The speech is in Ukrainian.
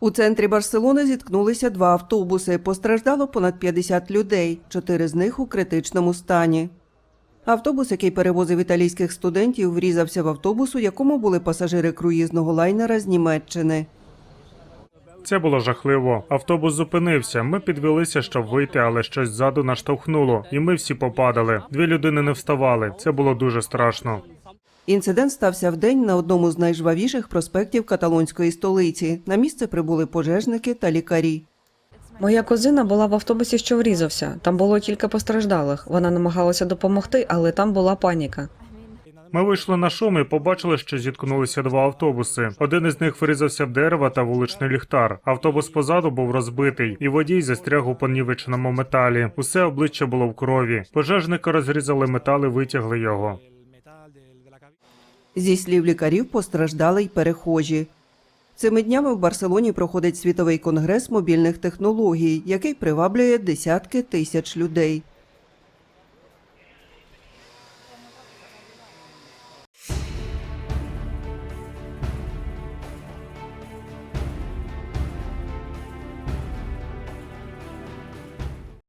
У центрі Барселони зіткнулися два автобуси. Постраждало понад 50 людей, чотири з них у критичному стані. Автобус, який перевозив італійських студентів, врізався в автобус, у якому були пасажири круїзного лайнера з Німеччини. Це було жахливо. Автобус зупинився. Ми підвелися, щоб вийти, але щось ззаду наштовхнуло, і ми всі попадали. Дві людини не вставали. Це було дуже страшно. Інцидент стався вдень на одному з найжвавіших проспектів каталонської столиці. На місце прибули пожежники та лікарі. Моя кузина була в автобусі, що врізався. Там було кілька постраждалих. Вона намагалася допомогти, але там була паніка. Ми вийшли на шум і побачили, що зіткнулися два автобуси. Один із них врізався в дерево та вуличний ліхтар. Автобус позаду був розбитий, і водій застряг у понівеченому металі. Усе обличчя було в крові. Пожежники розрізали метал і витягли його. Зі слів лікарів постраждали й перехожі. Цими днями в Барселоні проходить світовий конгрес мобільних технологій, який приваблює десятки тисяч людей.